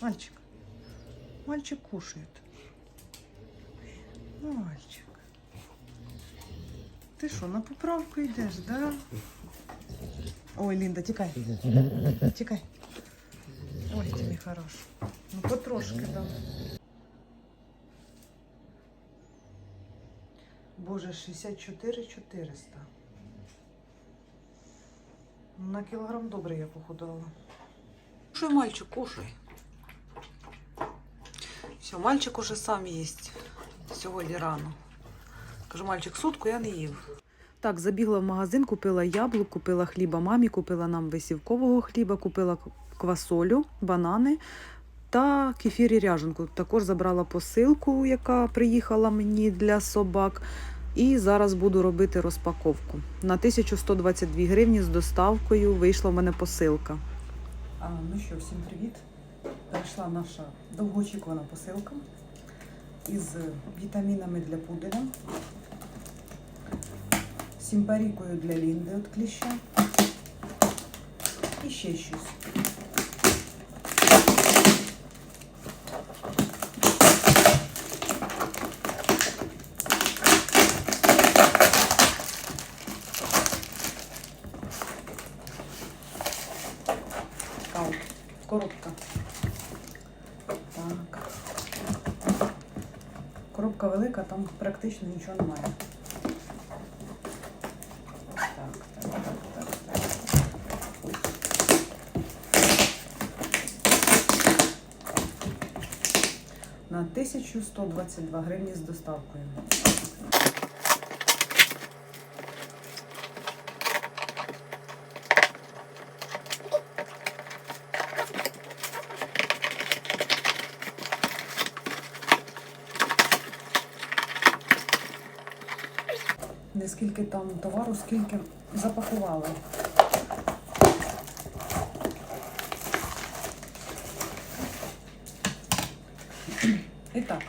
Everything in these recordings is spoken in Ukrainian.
Мальчик. Мальчик кушает. Мальчик. Ти що, на поправку йдеш, да? Ой, Лінда, тікай. Тікай. Ой, мій хорош. Ну, потрошки дам. Боже, 64 400. На кілограм добре я похудала. Кушай, мальчик, кушай. Все, мальчик уже сам їсть сьогодні рано. Кажу, мальчик, сутку я не їв. Так, забігла в магазин, купила яблук, купила хліба мамі, купила нам висівкового хліба, купила квасолю, банани та кефір і ряженку. Також забрала посилку, яка приїхала мені для собак. І зараз буду робити розпаковку. На 1122 гривні з доставкою вийшла в мене посилка. А, ну що, всім привіт. Прийшла наша довгоочікувана посилка із вітамінами для пуделя, сімпарікою для лінди від кліща і ще щось. Така от коробка. Так. Коробка велика, там практично нічого немає. Так, так, так, так, так. На 1122 гривні з доставкою. Скільки там товару, скільки запакували. І так,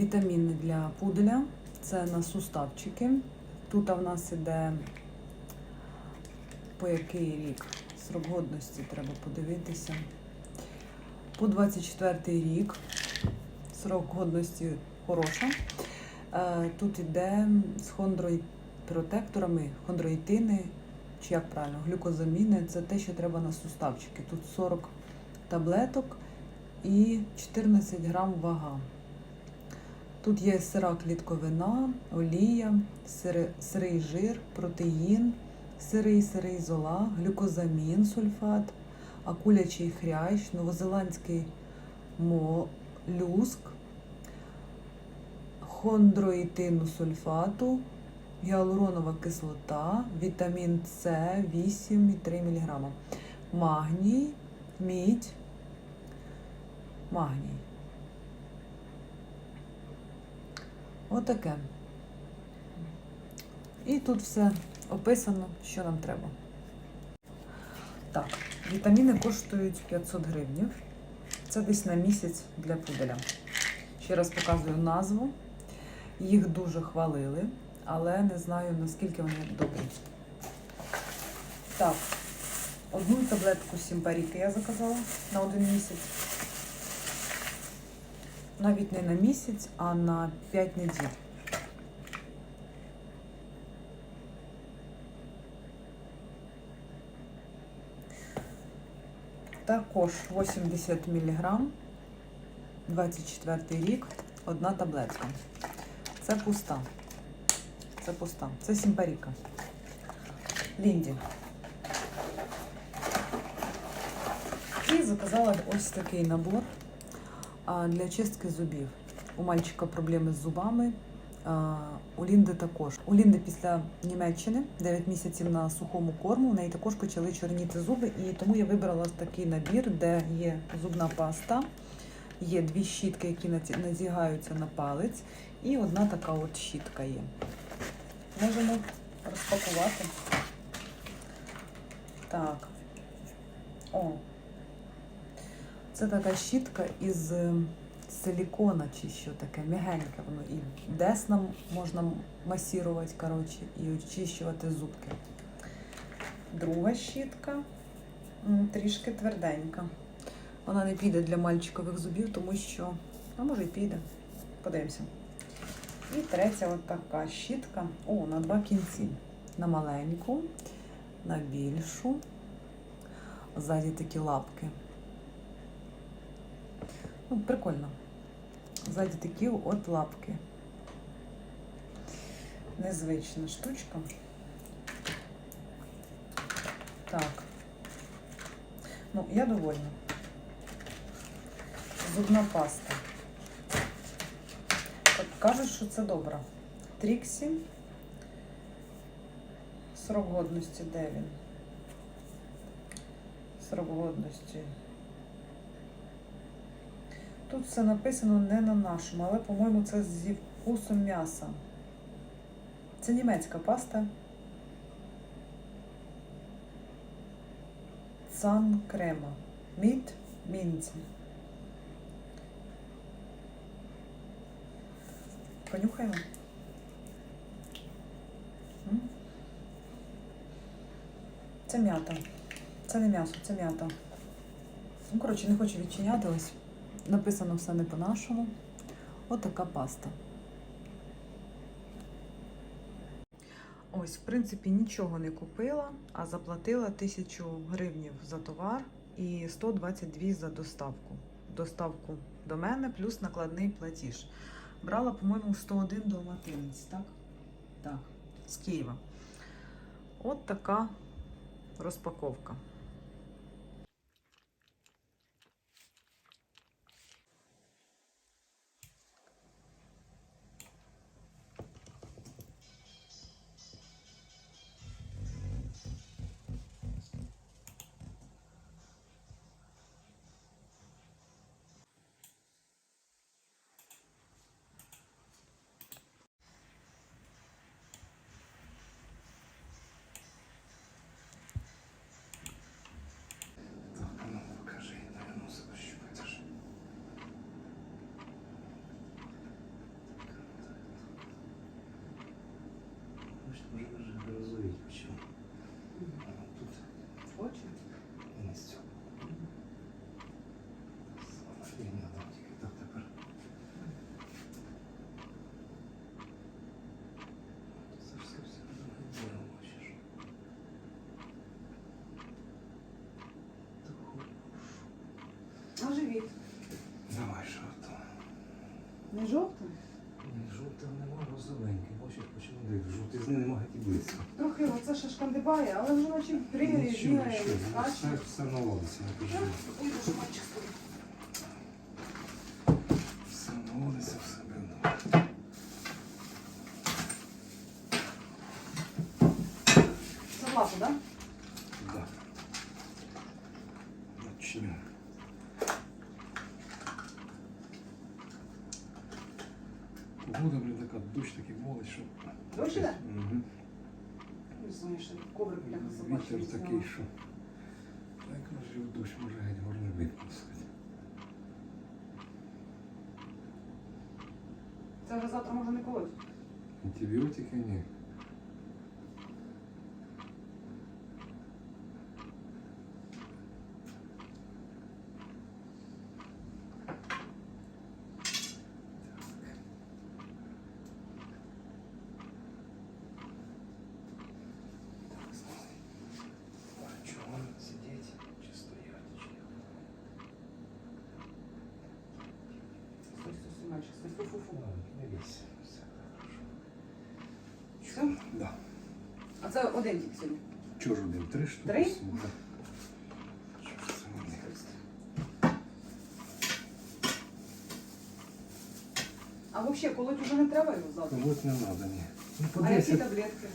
вітаміни для пуделя. Це на суставчики. Тут в нас іде по який рік срок годності треба подивитися. По 24 рік срок годності хороша. Е, Тут іде з хондропротекторами, хондроїтини, чи як правильно, глюкозаміни. Це те, що треба на суставчики. Тут 40 таблеток і 14 грам вага. Тут є сира клітковина, олія, сири- сирий жир, протеїн, сирий сирий зола, глюкозамін, сульфат, акулячий хрящ, новозеландський молюск, хондроїтину сульфату, гіалуронова кислота, вітамін С 8,3 мг, магній, мідь, магній. Отаке. І тут все описано, що нам треба. Так, вітаміни коштують 500 гривень. Це десь на місяць для пуделя. Ще раз показую назву. Їх дуже хвалили, але не знаю наскільки вони добрі. Так, одну таблетку сімпаріки я заказала на один місяць. Навіть не на місяць, а на 5 неділь. Також 80 мг, 24 рік, одна таблетка. Це пуста. Це пуста. Це сімпаріка. Лінді. І заказала ось такий набор для чистки зубів. У мальчика проблеми з зубами. У Лінди також. У Лінди після Німеччини 9 місяців на сухому корму. У неї також почали чорніти зуби, і тому я вибрала такий набір, де є зубна паста, є дві щітки, які надягаються на палець, і одна така от щітка є. Можемо розпакувати. Так. О. Це така щітка із е, силікона чи що таке, м'ягеньке воно. І деснам можна масірувати, коротше, і очищувати зубки. Друга щітка трішки тверденька. Вона не піде для мальчикових зубів, тому що, а може і піде. Подивимося. І третя от така щітка. О, на два кінці. На маленьку, на більшу. Ззаді такі лапки. Ну, прикольно. Ззаді такі от лапки. Незвична штучка. Так. Ну, я довольна. Зубна паста. Кажуть, що це добре. Тріксі. Срок годності, де він? Срок годності. Тут все написано не на нашому, але, по-моєму, це зі вкусом м'яса. Це німецька паста. Цан крема. Міт мінці. Понюхаємо. Це м'ята. Це не м'ясо, це м'ята. Ну, коротше, не хочу відчиняти ось. Написано все не по-нашому. От така паста. Ось, в принципі, нічого не купила, а заплатила 1000 гривнів за товар і 122 за доставку. Доставку до мене плюс накладний платіж. Брала, по-моєму, 101 долматинець, так? Так, з Києва. От така розпаковка. Так, ну покажи, дай ну себе щупати ж. Бачите, вже вже розуміють почав. А тут Очі? не з цього. Саме фігня, там тільки так тепер. Це ж все все не бачиш. Так, А живіт. Давай, що то. Не жовтий? Ні, жовтого нема, розовенький. Бачиш, почему дивись, жовтизни нема і близько. Трохи оце ще шкандибає, але вже наче тригері бігає, скаче. все, все наводиться, не кажу наводиться, все видно. Це власне, так? Да. Начнем. Погода, блин, така дощ такий молодь, що... Дощ іде? Угу. Коврик собачий. Вітер такий, що... як може, в дощ може геть горло випускати. Це вже завтра може не колоть. Антибіотики ні. Три штуки? Три? всього, да. Чого ж це вони? А взагалі, колоть уже не треба його завтра. Вот не надо, ні. Ну, по А які 10. таблетки?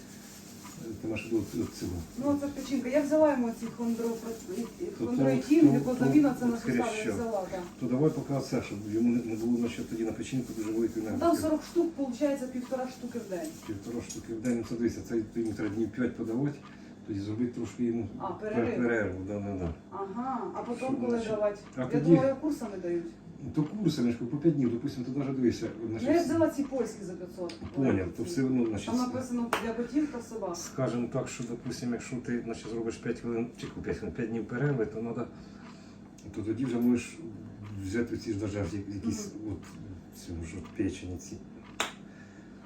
Ти маєш до цього. Ну, це ж печінка. Я взяла йому ці хондро... То- хондроїтін, то- глюкозаміна, то- це то, написали, скоріше, я що. взяла, так. То давай поки все, щоб йому не не було наче тоді на печінку дуже великої Ну, Там нагрузки. 40 штук, виходить, півтора штуки в день. Півтора штуки в день, ну це дивися, це йому треба днів 5 подавати, Тоді зробити трошки йому А, перерив. перерву. Да, да, да. Ага, а потім Що, коли значить? давати? А Я тоді- думала, курсами дають. То курси, по 5 днів, допустимо, ти навіть дивися. Ну, я Значить, взяла ці польські за 500. поняв, то все одно, значить, Там написано для котів та собак. Скажемо так, що, допустимо, якщо ти значить, зробиш 5 хвилин, чи 5 хвилин, 5 днів перерви, то треба то тоді вже можеш взяти ці ж даже якісь от цьому ж от печені ці.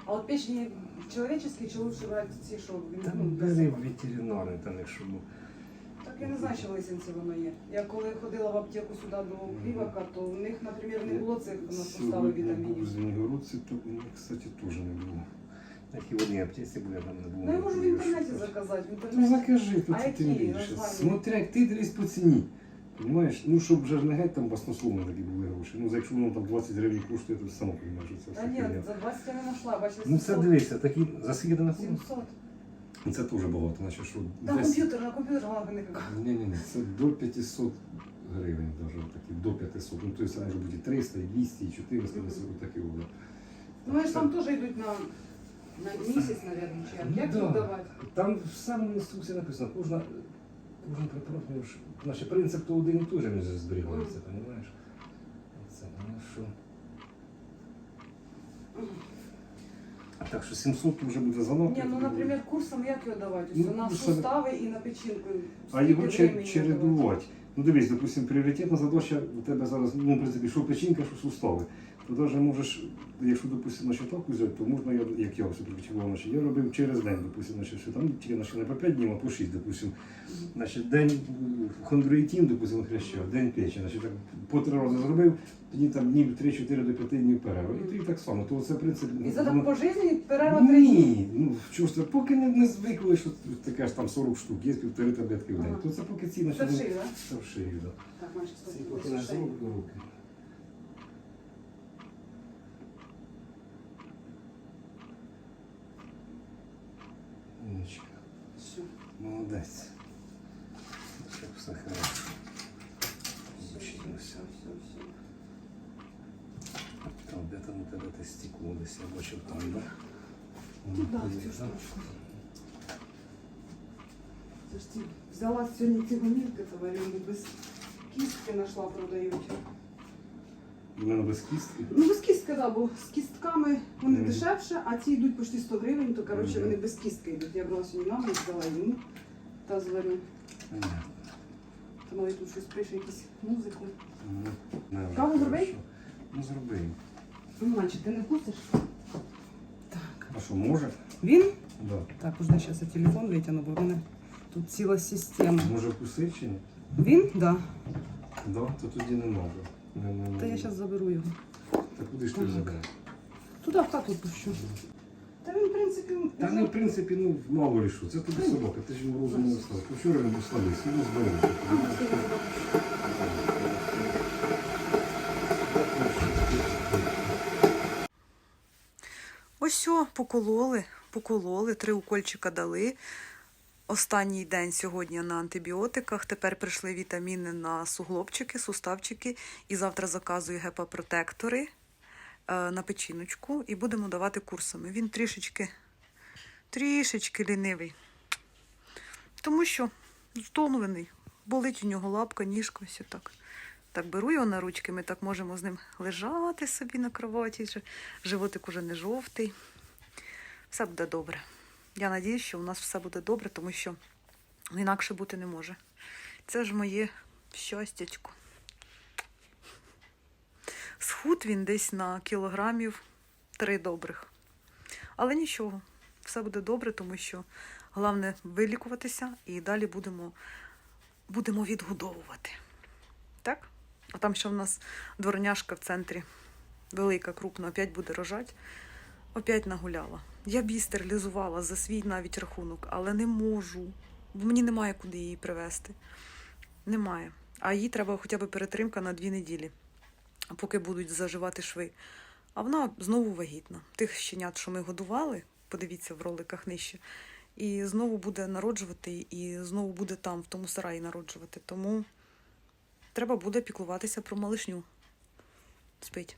А от печені чоловічі чи лучше брати ці, що Там ну, бери ветеринарний, там якщо ну. Так я не знаю, що в лисенці воно є. Я коли ходила в аптеку сюди до Клівака, то у них, наприклад, не було цих на состави Сьогодні був вітамінів. Звенигородці, то у них, кстати, теж не було. Як і в одній аптеці були, там не було. Ну я можу в інтернеті заказати. В Ну інтернеті. закажи, то А це які тим більше. Смотря як ти дивись по ціні. Понимаєш? Ну, щоб вже ж не геть там баснословно такі були гроші. Ну, за якщо воно там 20 гривень коштує, то саме розумієш, що це Та все ні, фігня. за 20 я не знайшла, бачиш, Ну це дивися, такі за скільки ти на 700. Це теж багато, значить, що Там десь... комп'ютер, на комп'ютер вона не. Ні, ні, ні, це до 500 гривень, навіть такі, до 500. Ну, тобто це може бути і 300, і 200, і 400, десь такі буде. Ну вони ж там теж йдуть на, на місяць, мабуть, чи як. Ну, Як да. їх давати? Там в самому інструкції написано, кожна, значить, принцип то один і той же він зберігається, розумієш? Це, ну що. Так що 700 вже буде занадто. Ні, ну, наприклад, курсом як його давати? Ну, на курсом- сустави і на печінку. А його чередувати. Ну дивись, допустим, пріоритетна задача у тебе зараз, ну, в принципі, що печінка, що сустави. То навіть можеш, якщо, допустим, на так взяти, то можна, я, як я все практикував, значить, я робив через день, допустим, значить, що там тільки значить, не по 5 днів, а по 6, допустим. Значить, день хондроїтін, допустим, хреща, день печі, значить, так, по три рази зробив, тоді там днів 3-4 до 5 днів перерва. І тоді так само. То це принцип. І це так по житті перерва три дні. ні, ну чувство, поки не, не звикли, що таке ж там 40 штук, є півтори таблетки в день. Ага. То це поки ці Це так? це в шию, да. Так, Ці поки не зроблю руки. Умничка. Все. Молодець. Щоб все хорошо. Все, все, Вчилася. все, все. Там де там у тебе те стекло десь, я бачив там, да? Ну так, Ось, цю да? штучку. Це ж ці, взяла сьогодні ці гомілки, товарі, вони без кістки знайшла, продають. У мене без кістки. Ну, без кістки, так, бо з кістками вони Мгм. дешевше, а ці йдуть почти 100 гривень, то коротше Мгм. вони без кістки йдуть. Я брала сьогодні маму, взяла йому та зварю. Понятно. Та мали тут щось пише, якусь музику. Ну, не, Каву хорошо. Ну зроби. Ну, Мальчик, ти не вкусиш? Так. А що, може? Він? Да. Так, уже зараз я телефон витягну, бо в мене тут ціла система. Може вкусити чи ні? Він? Так. Да. Да, то тоді не треба. Не, не, не. Та я зараз заберу його. Куди ж ти Так. забереш? Туди в хату пущу. Та він, в принципі, Та не, в принципі, ну, мало ли що. Це тобі собака, ти ж йому розуму не став. Вчора був слабий, сьогодні здоровий. Ось о, покололи, покололи, три укольчика дали. Останній день сьогодні на антибіотиках. Тепер прийшли вітаміни на суглобчики, суставчики. І завтра заказую гепапротектори на печіночку і будемо давати курсами. Він трішечки, трішечки лінивий. Тому що втомлений. Болить у нього лапка, ніжка, ось так. Так беру його на ручки, ми так можемо з ним лежати собі на кроваті. Животик уже не жовтий. Все буде добре. Я надіюсь, що у нас все буде добре, тому що інакше бути не може. Це ж моє щастячко. Схуд він десь на кілограмів три добрих. Але нічого, все буде добре, тому що головне вилікуватися і далі будемо, будемо відгодовувати. Так? А там ще в нас дворняшка в центрі велика, крупна, опять буде рожать. Опять нагуляла. Я б її стерилізувала за свій навіть рахунок, але не можу. Бо мені немає куди її привезти. Немає. А їй треба хоча б перетримка на дві неділі, поки будуть заживати шви. А вона знову вагітна. Тих щенят, що ми годували, подивіться в роликах нижче, і знову буде народжувати, і знову буде там, в тому сараї народжувати. Тому треба буде піклуватися про малишню. Спить.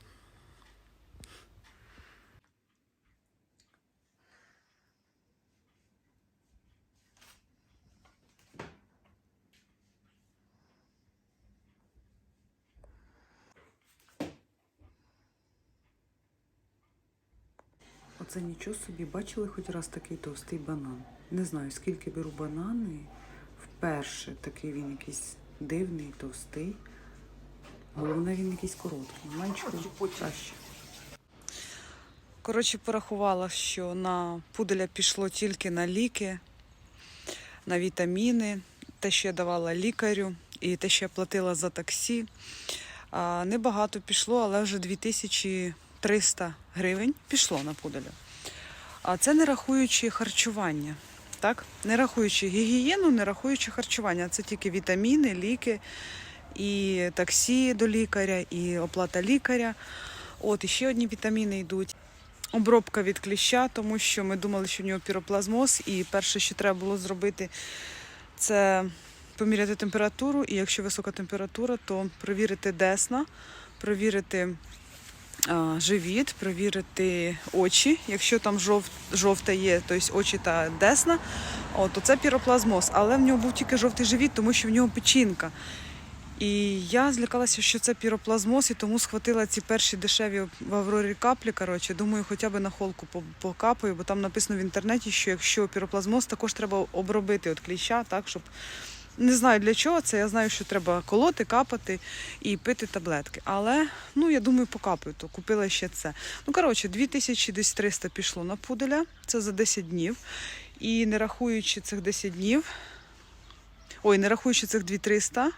Оце нічого собі. Бачили хоч раз такий товстий банан. Не знаю, скільки беру банани. Вперше такий він якийсь дивний, товстий. Головне, він якийсь короткий. Менше краще. Коротше, порахувала, що на пуделя пішло тільки на ліки, на вітаміни, те, що я давала лікарю, і те, що я платила за таксі. Небагато пішло, але вже 2300 гривень пішло на пуделя. А це не рахуючи харчування. Так? Не рахуючи гігієну, не рахуючи харчування. Це тільки вітаміни, ліки, і таксі до лікаря, і оплата лікаря. От, і ще одні вітаміни йдуть. Обробка від кліща, тому що ми думали, що в нього піроплазмоз, і перше, що треба було зробити, це поміряти температуру. І якщо висока температура, то провірити десна, провірити а, живіт, провірити очі. Якщо там жов, жовте є, тобто очі та десна, то це піроплазмоз. Але в нього був тільки жовтий живіт, тому що в нього печінка. І я злякалася, що це піроплазмоз, і тому схватила ці перші дешеві в Аврорі каплі. Коротше, думаю, хоча б на холку покапаю, бо там написано в інтернеті, що якщо піроплазмоз, також треба обробити від кліща, так, щоб не знаю для чого це. Я знаю, що треба колоти, капати і пити таблетки. Але ну я думаю, покапаю, то купила ще це. Ну коротше, 2300 пішло на пуделя, це за 10 днів. І не рахуючи цих 10 днів, ой, не рахуючи цих 2300,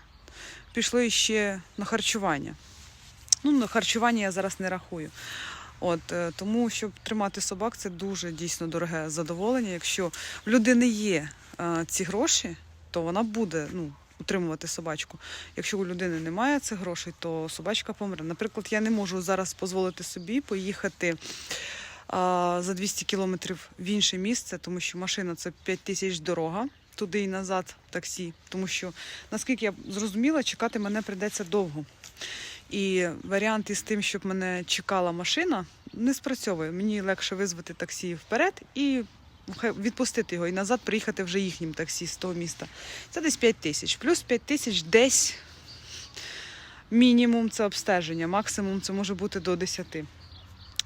пішло ще на харчування. Ну, на харчування я зараз не рахую. От, е, тому, щоб тримати собак, це дуже дійсно дороге задоволення. Якщо в людини є е, ці гроші, то вона буде ну, утримувати собачку. Якщо у людини немає цих грошей, то собачка помре. Наприклад, я не можу зараз дозволити собі поїхати за 200 кілометрів в інше місце, тому що машина це 5 тисяч дорога. Туди і назад таксі, тому що наскільки я зрозуміла, чекати мене прийдеться довго. І варіант із тим, щоб мене чекала машина, не спрацьовує. Мені легше визвати таксі вперед і відпустити його і назад приїхати вже їхнім таксі з того міста. Це десь 5 тисяч. Плюс 5 тисяч десь мінімум це обстеження, максимум це може бути до 10.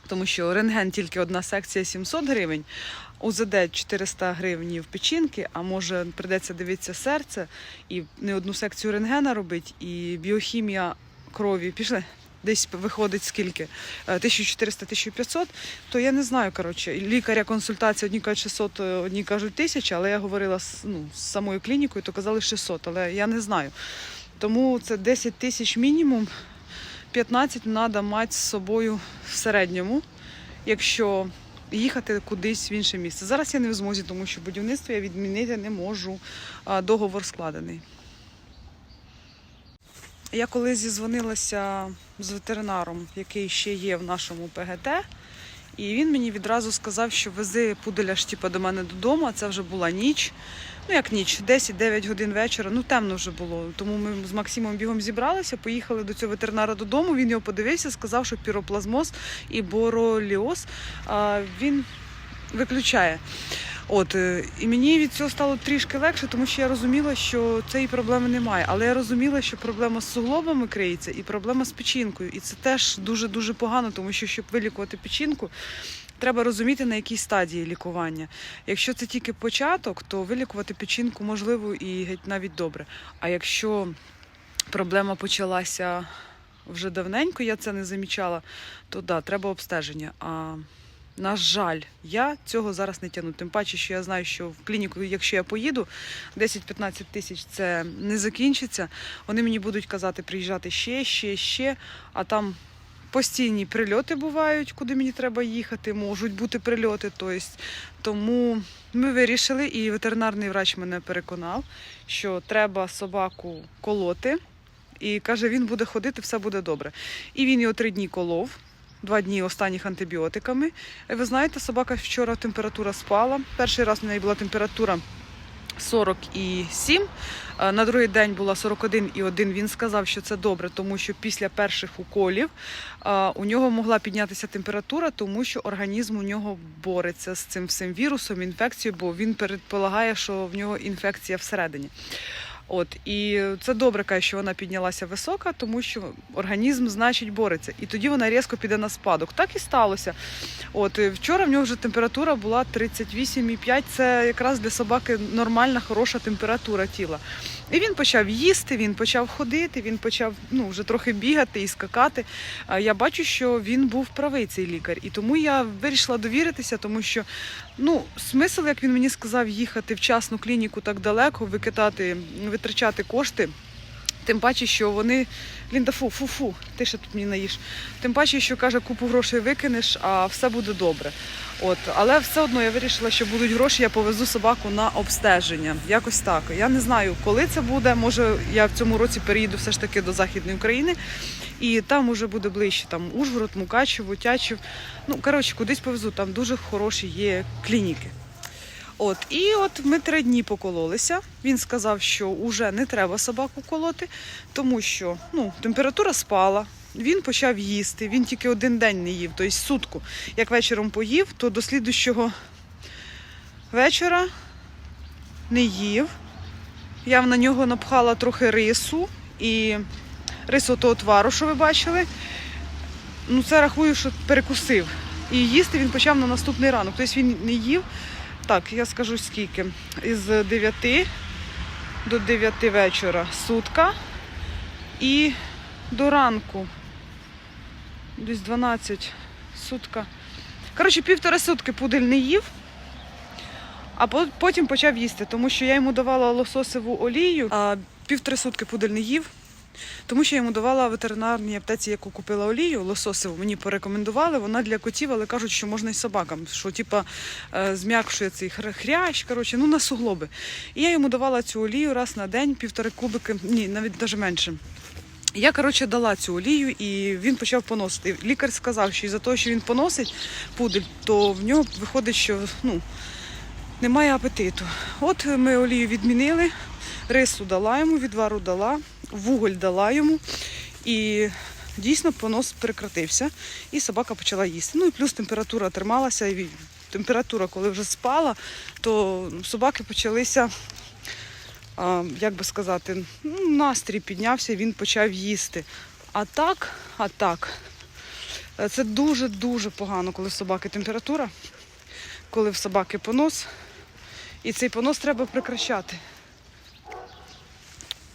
Тому що рентген тільки одна секція 700 гривень, УЗД 400 гривень в печінки, а може прийдеться дивитися серце і не одну секцію рентгена робити, і біохімія крові пішли. Десь виходить скільки? Е, 1400-1500, то я не знаю, коротше, лікаря консультація, одні кажуть 600, одні кажуть 1000, але я говорила з, ну, з самою клінікою, то казали 600, але я не знаю. Тому це 10 тисяч мінімум, 15 треба мати з собою в середньому, якщо їхати кудись в інше місце. Зараз я не в змозі, тому що будівництво я відмінити не можу, договор складений. Я коли зізвонилася з ветеринаром, який ще є в нашому ПГТ, і він мені відразу сказав, що вези пуделя ж типу, до мене додому, а це вже була ніч. Ну як ніч, 10-9 годин вечора, ну темно вже було. Тому ми з Максимом бігом зібралися, поїхали до цього ветеринара додому. Він його подивився, сказав, що піроплазмоз і бороліоз він виключає. От е, і мені від цього стало трішки легше, тому що я розуміла, що цієї проблеми немає. Але я розуміла, що проблема з суглобами криється і проблема з печінкою. І це теж дуже дуже погано, тому що щоб вилікувати печінку, треба розуміти на якій стадії лікування. Якщо це тільки початок, то вилікувати печінку можливо і геть навіть добре. А якщо проблема почалася вже давненько, я це не замічала, то да, треба обстеження. А на жаль, я цього зараз не тягну. Тим паче, що я знаю, що в клініку, якщо я поїду, 10-15 тисяч це не закінчиться. Вони мені будуть казати приїжджати ще, ще, ще, а там. Постійні прильоти бувають, куди мені треба їхати, можуть бути прильоти. Тобто, тому ми вирішили, і ветеринарний врач мене переконав, що треба собаку колоти. І каже, він буде ходити, все буде добре. І він його три дні колов, два дні останніх антибіотиками. Ви знаєте, собака вчора температура спала. Перший раз у неї була температура 47, на другий день була 41,1. Він сказав, що це добре, тому що після перших уколів у нього могла піднятися температура, тому що організм у нього бореться з цим всім вірусом, інфекцією, бо він предполагає, що в нього інфекція всередині. От і це добре, каже, що вона піднялася висока, тому що організм, значить, бореться. І тоді вона різко піде на спадок. Так і сталося. От вчора в нього вже температура була 38,5. Це якраз для собаки нормальна, хороша температура тіла. І він почав їсти, він почав ходити, він почав ну, вже трохи бігати і скакати. Я бачу, що він був правий цей лікар, і тому я вирішила довіритися, тому що ну, смисл, як він мені сказав, їхати в частну клініку так далеко, викидати, витрачати кошти. Тим паче, що вони. Лінда, фу, фу, фу, ти ще тут мені наїш. Тим паче, що каже, купу грошей викинеш, а все буде добре. От, але все одно я вирішила, що будуть гроші, я повезу собаку на обстеження. Якось так. Я не знаю, коли це буде. Може, я в цьому році переїду все ж таки до Західної України, і там уже буде ближче. Там Ужгород, Мукачево, Тячів. Ну, коротше, кудись повезу. Там дуже хороші є клініки. От, і от ми три дні покололися. Він сказав, що вже не треба собаку колоти, тому що ну, температура спала. Він почав їсти. Він тільки один день не їв, тобто сутку. Як вечором поїв, то до слідущого вечора не їв. Я на нього напхала трохи рису і рису того твару, що ви бачили. Ну, це рахую, що перекусив. І їсти він почав на наступний ранок. Тобто він не їв. Так, я скажу скільки. Із 9 до 9 вечора сутка і до ранку. Десь 12 сутка. Коротше, півтора сутки пудель не їв, а потім почав їсти, тому що я йому давала лососеву олію, а півтори сутки пудель не їв. Тому що я йому давала в ветеринарній аптеці, яку купила олію, лососеву, мені порекомендували. Вона для котів, але кажуть, що можна і собакам, що типа е, зм'якшує цей хрящ, коротше, ну на суглоби. І я йому давала цю олію раз на день, півтори кубики, ні, навіть навіть менше. Я, коротше, дала цю олію і він почав поносити. Лікар сказав, що із-за того, що він поносить пудель, то в нього виходить, що ну, немає апетиту. От ми олію відмінили, рису дала йому, відвару дала, вуголь дала йому. І дійсно понос прекратився, і собака почала їсти. Ну і плюс температура трималася, і температура, коли вже спала, то собаки почалися, як би сказати, ну, настрій піднявся, він почав їсти. А так, а так, це дуже-дуже погано, коли в собаки температура, коли в собаки понос. І цей понос треба прекращати.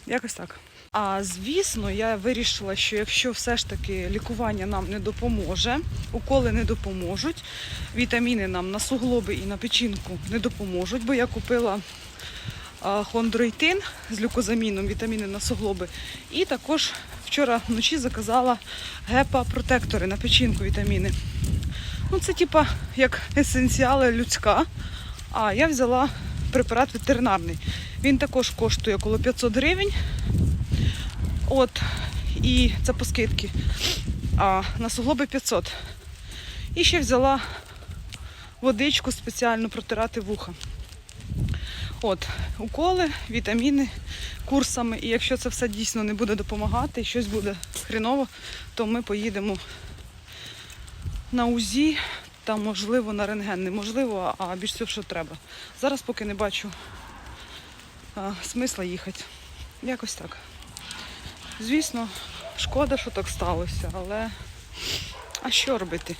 Якось так. А звісно, я вирішила, що якщо все ж таки лікування нам не допоможе, уколи не допоможуть, вітаміни нам на суглоби і на печінку не допоможуть, бо я купила хондроїтин з люкозаміном, вітаміни на суглоби. І також вчора вночі заказала гепа-протектори на печінку вітаміни. Ну, це типа як есенціали людська. А я взяла препарат ветеринарний. Він також коштує коло 500 гривень. От, і це по скидки. А на суглоби 500. І ще взяла водичку спеціально протирати вуха. От, уколи, вітаміни курсами. І якщо це все дійсно не буде допомагати, і щось буде хреново, то ми поїдемо на УЗІ та, можливо, на рентген. Неможливо, а більш всього, що треба. Зараз поки не бачу а, смисла їхати. Якось так. Звісно, шкода, що так сталося, але а що робити?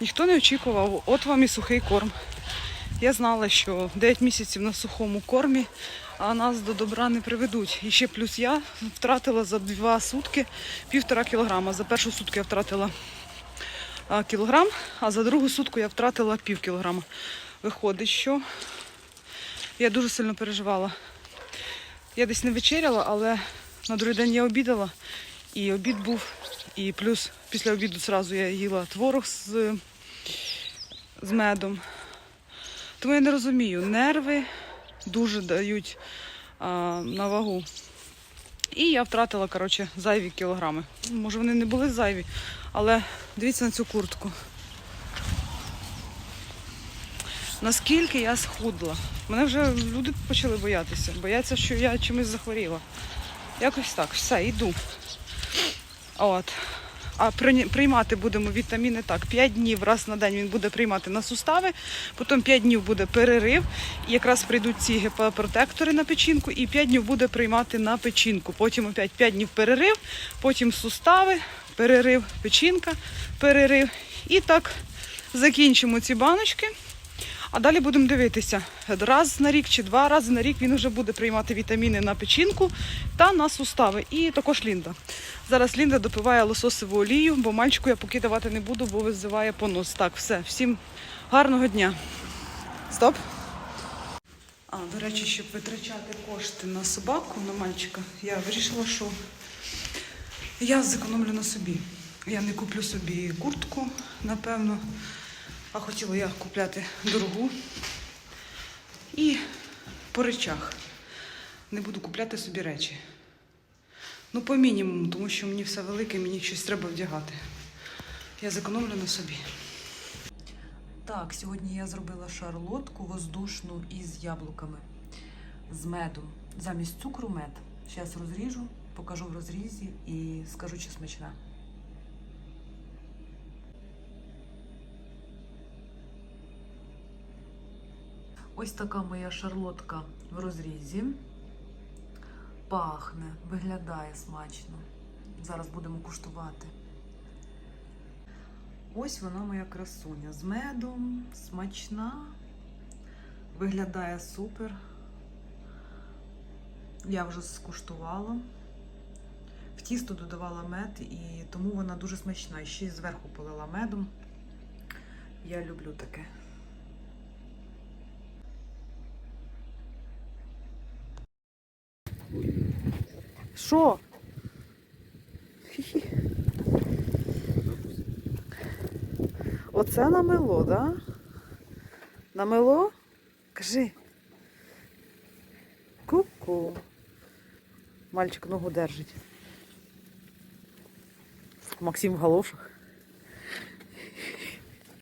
Ніхто не очікував, от вам і сухий корм. Я знала, що 9 місяців на сухому кормі, а нас до добра не приведуть. І ще плюс я втратила за два сутки півтора кілограма. За першу сутку я втратила кілограм, а за другу сутку я втратила пів кілограма. Виходить, що я дуже сильно переживала. Я десь не вечеряла, але на другий день я обідала. І обід був, і плюс після обіду зразу я їла творог з, з медом. Тому я не розумію, нерви дуже дають а, на вагу. І я втратила, коротше, зайві кілограми. Може, вони не були зайві, але дивіться на цю куртку. Наскільки я схудла. Мене вже люди почали боятися. Бояться, що я чимось захворіла. Якось так, все, йду. От. а приймати будемо вітаміни так. 5 днів раз на день він буде приймати на сустави, потім 5 днів буде перерив. І якраз прийдуть ці ГП-протектори на печінку, і 5 днів буде приймати на печінку. Потім опять 5 днів перерив, потім сустави, перерив, печінка, перерив. І так закінчимо ці баночки. А далі будемо дивитися. Раз на рік чи два рази на рік він вже буде приймати вітаміни на печінку та на сустави. І також Лінда. Зараз Лінда допиває лососову олію, бо мальчику я поки давати не буду, бо визиває понос. Так, все, всім гарного дня. Стоп. А, до речі, щоб витрачати кошти на собаку, на мальчика, я вирішила, що я зекономлю на собі. Я не куплю собі куртку, напевно. А хотіла я купляти дорогу. І по речах. Не буду купляти собі речі. Ну, по мінімуму, тому що мені все велике, мені щось треба вдягати. Я зекономлю на собі. Так, сьогодні я зробила шарлотку воздушну із яблуками, з медом. Замість цукру мед. Зараз розріжу, покажу в розрізі і скажу, чи смачна. Ось така моя шарлотка в розрізі. Пахне, виглядає смачно. Зараз будемо куштувати. Ось вона моя красуня з медом, смачна, виглядає супер. Я вже скуштувала. В тісто додавала мед і тому вона дуже смачна. І ще й зверху полила медом. Я люблю таке. Що? Оце намело, да? Намело? Кажи. Ку-ку. Мальчик ногу держить. Максим в галошах.